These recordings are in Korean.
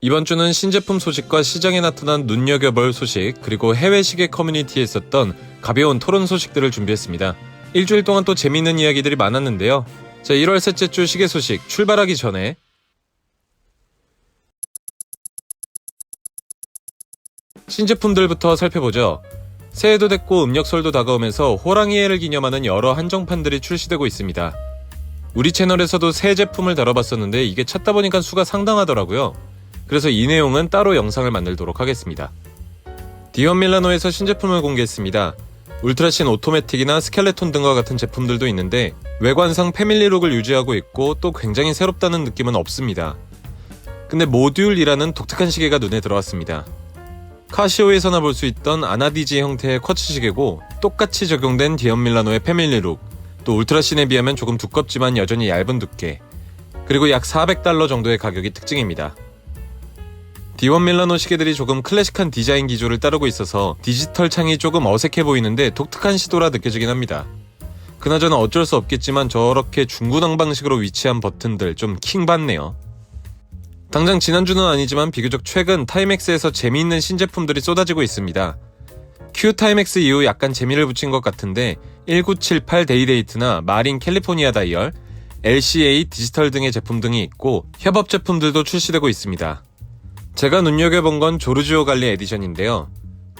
이번 주는 신제품 소식과 시장에 나타난 눈여겨볼 소식, 그리고 해외 시계 커뮤니티에 있었던 가벼운 토론 소식들을 준비했습니다. 일주일 동안 또 재미있는 이야기들이 많았는데요. 자, 1월 셋째 주 시계 소식 출발하기 전에 신제품들부터 살펴보죠. 새해도 됐고 음력설도 다가오면서 호랑이해를 기념하는 여러 한정판들이 출시되고 있습니다. 우리 채널에서도 새 제품을 다뤄봤었는데 이게 찾다 보니까 수가 상당하더라고요. 그래서 이 내용은 따로 영상을 만들도록 하겠습니다. 디언 밀라노에서 신제품을 공개했습니다. 울트라신 오토매틱이나 스켈레톤 등과 같은 제품들도 있는데 외관상 패밀리룩을 유지하고 있고 또 굉장히 새롭다는 느낌은 없습니다. 근데 모듈이라는 독특한 시계가 눈에 들어왔습니다. 카시오에서나 볼 수 있던 아나디지 형태의 쿼츠 시계고 똑같이 적용된 디언 밀라노의 패밀리룩 또 울트라신에 비하면 조금 두껍지만 여전히 얇은 두께 그리고 약 400달러 정도의 가격이 특징입니다. D1 밀라노 시계들이 조금 클래식한 디자인 기조를 따르고 있어서 디지털 창이 조금 어색해 보이는데 독특한 시도라 느껴지긴 합니다. 그나저나 어쩔 수 없겠지만 저렇게 중구난 방식으로 위치한 버튼들 좀 킹받네요. 당장 지난주는 아니지만 비교적 최근 타임엑스에서 재미있는 신제품들이 쏟아지고 있습니다. Q 타임엑스 이후 약간 재미를 붙인 것 같은데 1978 데이데이트나 마린 캘리포니아 다이얼, LCA 디지털 등의 제품 등이 있고 협업 제품들도 출시되고 있습니다. 제가 눈여겨본 건 조르지오 갈리 에디션인데요.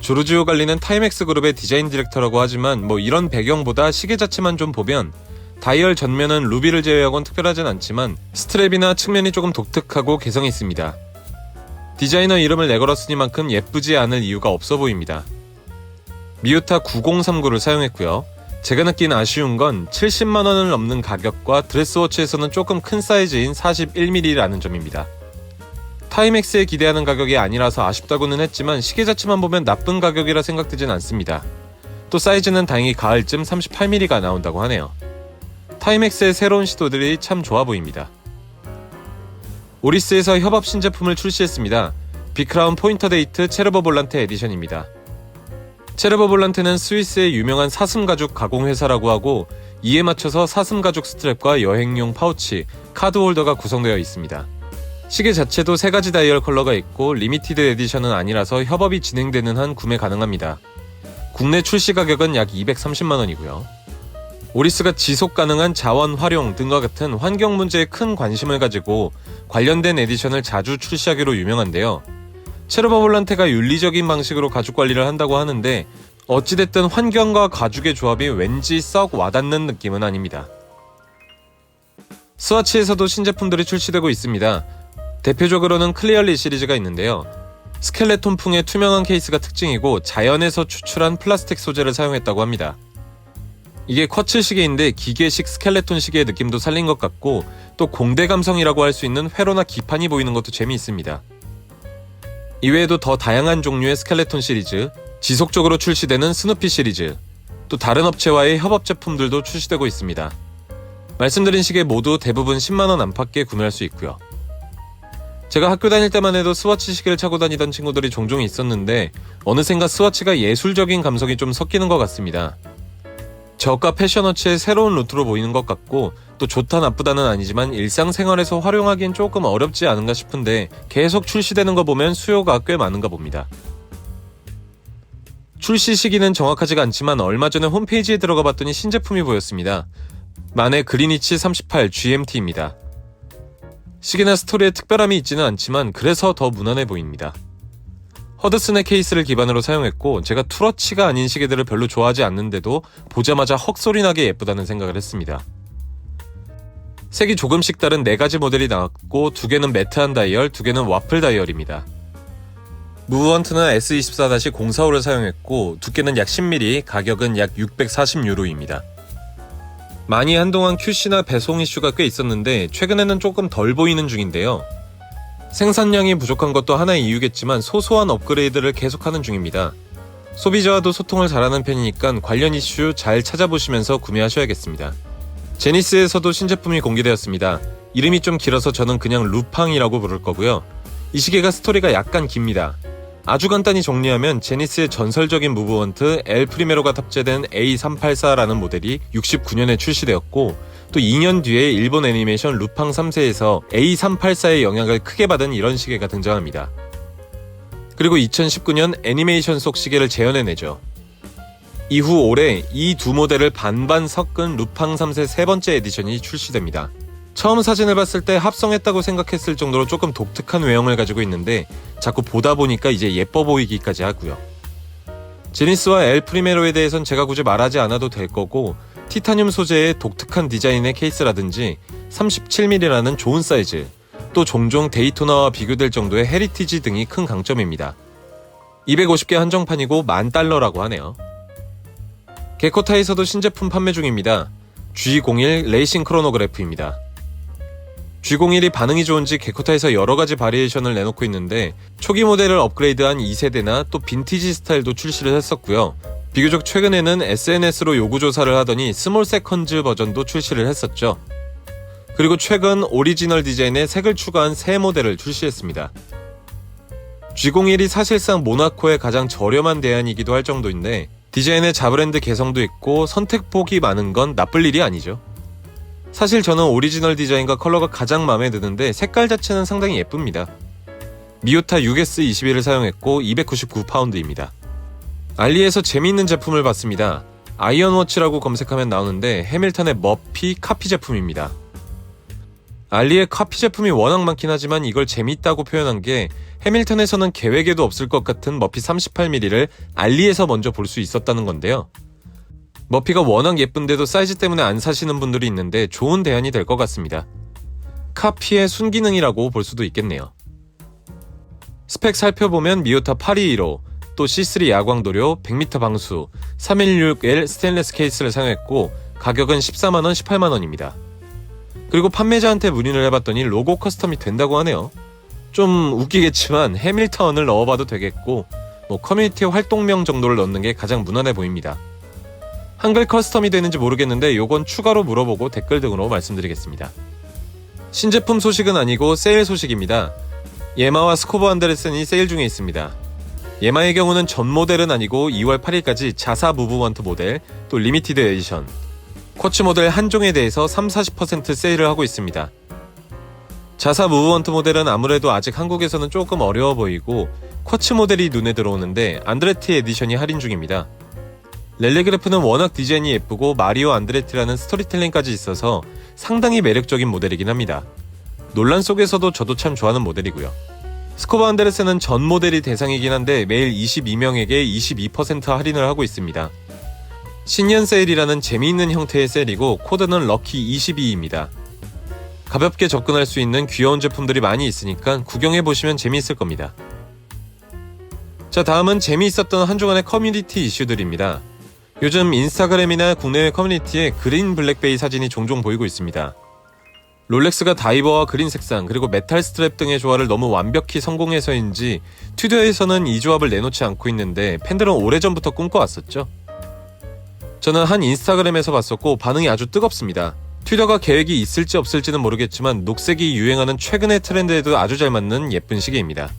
조르지오 갈리는 타임엑스 그룹의 디자인 디렉터라고 하지만 뭐 이런 배경보다 시계 자체만 좀 보면 다이얼 전면은 루비를 제외하곤 특별하진 않지만 스트랩이나 측면이 조금 독특하고 개성이 있습니다. 디자이너 이름을 내걸었으니만큼 예쁘지 않을 이유가 없어 보입니다. 미우타 9039를 사용했고요. 제가 느낀 아쉬운 건 70만원을 넘는 가격과 드레스워치에서는 조금 큰 사이즈인 41mm라는 점입니다. 타임엑스에 기대하는 가격이 아니라서 아쉽다고는 했지만 시계 자체만 보면 나쁜 가격이라 생각되진 않습니다. 또 사이즈는 다행히 가을쯤 38mm가 나온다고 하네요. 타임엑스의 새로운 시도들이 참 좋아 보입니다. 오리스에서 협업 신제품을 출시했습니다. 비크라운 포인터 데이트 체르버 볼란테 에디션입니다. 체르버 볼란테는 스위스의 유명한 사슴 가죽 가공 회사라고 하고 이에 맞춰서 사슴 가죽 스트랩과 여행용 파우치, 카드 홀더가 구성되어 있습니다. 시계 자체도 세 가지 다이얼 컬러가 있고 리미티드 에디션은 아니라서 협업이 진행되는 한 구매 가능합니다. 국내 출시 가격은 약 230만 원이고요. 오리스가 지속 가능한 자원 활용 등과 같은 환경 문제에 큰 관심을 가지고 관련된 에디션을 자주 출시하기로 유명한데요. 체르버 볼란테가 윤리적인 방식으로 가죽 관리를 한다고 하는데 어찌됐든 환경과 가죽의 조합이 왠지 썩 와닿는 느낌은 아닙니다. 스와치에서도 신제품들이 출시되고 있습니다. 대표적으로는 클리얼리 시리즈가 있는데요. 스켈레톤풍의 투명한 케이스가 특징이고 자연에서 추출한 플라스틱 소재를 사용했다고 합니다. 이게 쿼츠 시계인데 기계식 스켈레톤 시계의 느낌도 살린 것 같고 또 공대 감성이라고 할 수 있는 회로나 기판이 보이는 것도 재미있습니다. 이외에도 더 다양한 종류의 스켈레톤 시리즈, 지속적으로 출시되는 스누피 시리즈, 또 다른 업체와의 협업 제품들도 출시되고 있습니다. 말씀드린 시계 모두 대부분 10만원 안팎에 구매할 수 있고요. 제가 학교 다닐 때만 해도 스와치 시계를 차고 다니던 친구들이 종종 있었는데 어느샌가 스와치가 예술적인 감성이 좀 섞이는 것 같습니다. 저가 패션워치의 새로운 루트로 보이는 것 같고 또 좋다 나쁘다는 아니지만 일상생활에서 활용하기엔 조금 어렵지 않은가 싶은데 계속 출시되는 거 보면 수요가 꽤 많은가 봅니다. 출시 시기는 정확하지가 않지만 얼마 전에 홈페이지에 들어가 봤더니 신제품이 보였습니다. 만의 그리니치 38 GMT입니다. 시계나 스토리에 특별함이 있지는 않지만 그래서 더 무난해 보입니다. 허드슨의 케이스를 기반으로 사용했고 제가 투러치가 아닌 시계들을 별로 좋아하지 않는데도 보자마자 헉소리 나게 예쁘다는 생각을 했습니다. 색이 조금씩 다른 4가지 모델이 나왔고 두 개는 매트한 다이얼, 두 개는 와플 다이얼입니다. 무브먼트는 S24-045를 사용했고 두께는 약 10mm, 가격은 약 640유로입니다. 많이 한동안 QC나 배송 이슈가 꽤 있었는데 최근에는 조금 덜 보이는 중인데요. 생산량이 부족한 것도 하나의 이유겠지만 소소한 업그레이드를 계속하는 중입니다. 소비자와도 소통을 잘하는 편이니까 관련 이슈 잘 찾아보시면서 구매하셔야겠습니다. 제니스에서도 신제품이 공개되었습니다. 이름이 좀 길어서 저는 그냥 루팡이라고 부를 거고요. 이 시계가 스토리가 약간 깁니다. 아주 간단히 정리하면 제니스의 전설적인 무브먼트 엘 프리메로가 탑재된 A384라는 모델이 69년에 출시되었고 또 2년 뒤에 일본 애니메이션 루팡 3세에서 A384의 영향을 크게 받은 이런 시계가 등장합니다. 그리고 2019년 애니메이션 속 시계를 재현해내죠. 이후 올해 이 두 모델을 반반 섞은 루팡 3세 세 번째 에디션이 출시됩니다. 처음 사진을 봤을 때 합성했다고 생각했을 정도로 조금 독특한 외형을 가지고 있는데 자꾸 보다 보니까 이제 예뻐 보이기까지 하고요. 제니스와 엘 프리메로에 대해선 제가 굳이 말하지 않아도 될 거고 티타늄 소재의 독특한 디자인의 케이스라든지 37mm라는 좋은 사이즈, 또 종종 데이토나와 비교될 정도의 헤리티지 등이 큰 강점입니다. 250개 한정판이고 만 달러라고 하네요. 게코타에서도 신제품 판매 중입니다. G01 레이싱 크로노그래프입니다. G01이 반응이 좋은지 게코타에서 여러 가지 바리에이션을 내놓고 있는데 초기 모델을 업그레이드한 2세대나 또 빈티지 스타일도 출시를 했었고요. 비교적 최근에는 SNS로 요구 조사를 하더니 스몰 세컨즈 버전도 출시를 했었죠. 그리고 최근 오리지널 디자인에 색을 추가한 새 모델을 출시했습니다. G01이 사실상 모나코의 가장 저렴한 대안이기도 할 정도인데 디자인의 자브랜드 개성도 있고 선택폭이 많은 건 나쁠 일이 아니죠. 사실 저는 오리지널 디자인과 컬러가 가장 마음에 드는데 색깔 자체는 상당히 예쁩니다. 미오타 6S21을 사용했고 299파운드입니다. 알리에서 재미있는 제품을 봤습니다. 아이언워치라고 검색하면 나오는데 해밀턴의 머피 카피 제품입니다. 알리의 카피 제품이 워낙 많긴 하지만 이걸 재밌다고 표현한 게 해밀턴에서는 계획에도 없을 것 같은 머피 38mm를 알리에서 먼저 볼 수 있었다는 건데요. 머피가 워낙 예쁜데도 사이즈 때문에 안 사시는 분들이 있는데 좋은 대안이 될 것 같습니다. 카피의 순기능이라고 볼 수도 있겠네요. 스펙 살펴보면 미오타 8215, 또 C3 야광 도료, 100m 방수, 316L 스테인레스 케이스를 사용했고 가격은 14만원, 18만원입니다. 그리고 판매자한테 문의를 해봤더니 로고 커스텀이 된다고 하네요. 좀 웃기겠지만 해밀턴을 넣어봐도 되겠고 뭐 커뮤니티 활동명 정도를 넣는 게 가장 무난해 보입니다. 한글 커스텀이 되는지 모르겠는데 요건 추가로 물어보고 댓글 등으로 말씀드리겠습니다. 신제품 소식은 아니고 세일 소식입니다. 예마와 스코버 안데르센이 세일 중에 있습니다. 예마의 경우는 전 모델은 아니고 2월 8일까지 자사 무브먼트 모델, 또 리미티드 에디션, 쿼츠 모델 한 종에 대해서 3, 40% 세일을 하고 있습니다. 자사 무브먼트 모델은 아무래도 아직 한국에서는 조금 어려워 보이고 쿼츠 모델이 눈에 들어오는데 안드레티 에디션이 할인 중입니다. 렐레그래프는 워낙 디자인이 예쁘고 마리오 안드레티라는 스토리텔링까지 있어서 상당히 매력적인 모델이긴 합니다. 논란 속에서도 저도 참 좋아하는 모델이고요. 스코바 안데르센은 전 모델이 대상이긴 한데 매일 22명에게 22% 할인을 하고 있습니다. 신년 세일이라는 재미있는 형태의 세일이고 코드는 럭키 22입니다. 가볍게 접근할 수 있는 귀여운 제품들이 많이 있으니까 구경해 보시면 재미있을 겁니다. 자, 다음은 재미있었던 한 주간의 커뮤니티 이슈들입니다. 요즘 인스타그램이나 국내외 커뮤니티에 그린 블랙베이 사진이 종종 보이고 있습니다. 롤렉스가 다이버와 그린 색상 그리고 메탈 스트랩 등의 조화를 너무 완벽히 성공해서인지 튜디어에서는 이 조합을 내놓지 않고 있는데 팬들은 오래전부터 꿈꿔왔었죠. 저는 한 인스타그램에서 봤었고 반응이 아주 뜨겁습니다. 튜디어가 계획이 있을지 없을지는 모르겠지만 녹색이 유행하는 최근의 트렌드에도 아주 잘 맞는 예쁜 시계입니다.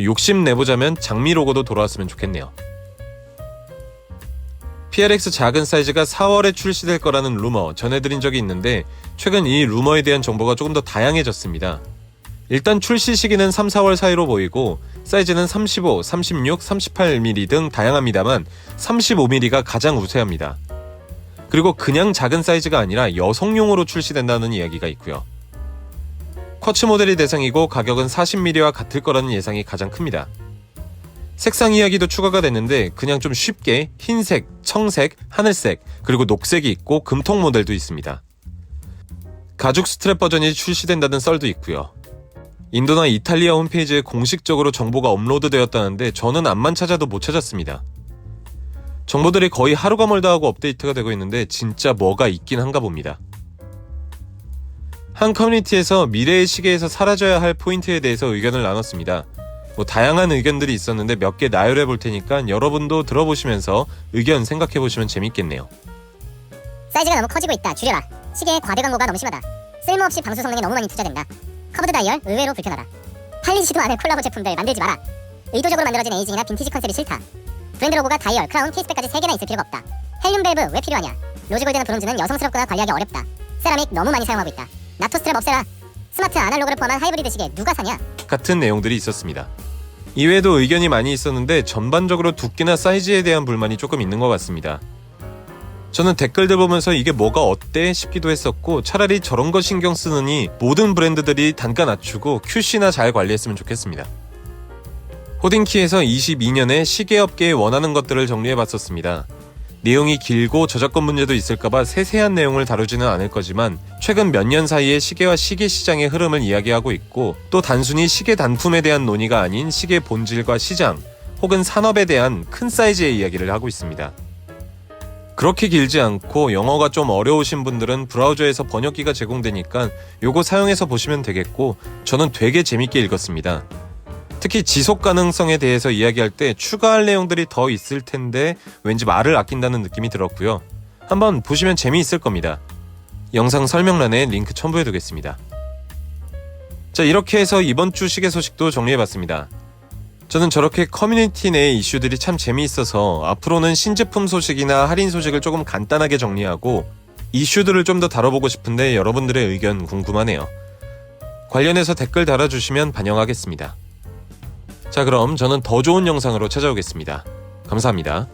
욕심 내보자면 장미 로고도 돌아왔으면 좋겠네요. PRX 작은 사이즈가 4월에 출시될 거라는 루머 전해드린 적이 있는데 최근 이 루머에 대한 정보가 조금 더 다양해졌습니다. 일단 출시 시기는 3, 4월 사이로 보이고 사이즈는 35, 36, 38mm 등 다양합니다만 35mm가 가장 우세합니다. 그리고 그냥 작은 사이즈가 아니라 여성용으로 출시된다는 이야기가 있고요. 쿼츠 모델이 대상이고 가격은 40mm와 같을 거라는 예상이 가장 큽니다. 색상 이야기도 추가가 됐는데 그냥 좀 쉽게 흰색, 청색, 하늘색, 그리고 녹색이 있고 금통 모델도 있습니다. 가죽 스트랩 버전이 출시된다는 썰도 있고요. 인도나 이탈리아 홈페이지에 공식적으로 정보가 업로드되었다는데 저는 앞만 찾아도 못 찾았습니다. 정보들이 거의 하루가 멀다 하고 업데이트가 되고 있는데 진짜 뭐가 있긴 한가 봅니다. 한 커뮤니티에서 미래의 시계에서 사라져야 할 포인트에 대해서 의견을 나눴습니다. 뭐 다양한 의견들이 있었는데 몇 개 나열해 볼 테니까 여러분도 들어보시면서 의견 생각해 보시면 재밌겠네요. 사이즈가 너무 커지고 있다. 줄여라. 시계의 과대 광고가 너무 심하다. 쓸모없이 방수 성능에 너무 많이 투자된다. 커브드 다이얼 의외로 불편하다. 팔리지도 않을 콜라보 제품들 만들지 마라. 의도적으로 만들어진 에이징이나 빈티지 컨셉이 싫다. 브랜드 로고가 다이얼, 크라운, 케이스백까지 3개나 있을 필요가 없다. 헬륨 밸브 왜 필요하냐? 로즈 골드나 브론즈는 여성스럽거나 관리하기 어렵다. 세라믹 너무 많이 사용하고 있다. 나토 스트랩 없애라. 스마트 아날로그를 포함한 하이브리드 시계 누가 사냐? 같은 내용들이 있었습니다. 이외에도 의견이 많이 있었는데 전반적으로 두께나 사이즈에 대한 불만이 조금 있는 것 같습니다. 저는 댓글들 보면서 이게 뭐가 어때 싶기도 했었고 차라리 저런 거 신경 쓰느니 모든 브랜드들이 단가 낮추고 QC나 잘 관리했으면 좋겠습니다. 호딩키에서 22년에 시계업계에 원하는 것들을 정리해봤었습니다. 내용이 길고 저작권 문제도 있을까봐 세세한 내용을 다루지는 않을 거지만 최근 몇 년 사이에 시계와 시계 시장의 흐름을 이야기하고 있고 또 단순히 시계 단품에 대한 논의가 아닌 시계 본질과 시장 혹은 산업에 대한 큰 사이즈의 이야기를 하고 있습니다. 그렇게 길지 않고 영어가 좀 어려우신 분들은 브라우저에서 번역기가 제공되니까 요거 사용해서 보시면 되겠고 저는 되게 재밌게 읽었습니다. 특히 지속 가능성에 대해서 이야기할 때 추가할 내용들이 더 있을 텐데 왠지 말을 아낀다는 느낌이 들었고요. 한번 보시면 재미있을 겁니다. 영상 설명란에 링크 첨부해 두겠습니다. 자, 이렇게 해서 이번 주 시계 소식도 정리해 봤습니다. 저는 저렇게 커뮤니티 내의 이슈들이 참 재미있어서 앞으로는 신제품 소식이나 할인 소식을 조금 간단하게 정리하고 이슈들을 좀 더 다뤄보고 싶은데 여러분들의 의견 궁금하네요. 관련해서 댓글 달아주시면 반영하겠습니다. 자, 그럼 저는 더 좋은 영상으로 찾아오겠습니다. 감사합니다.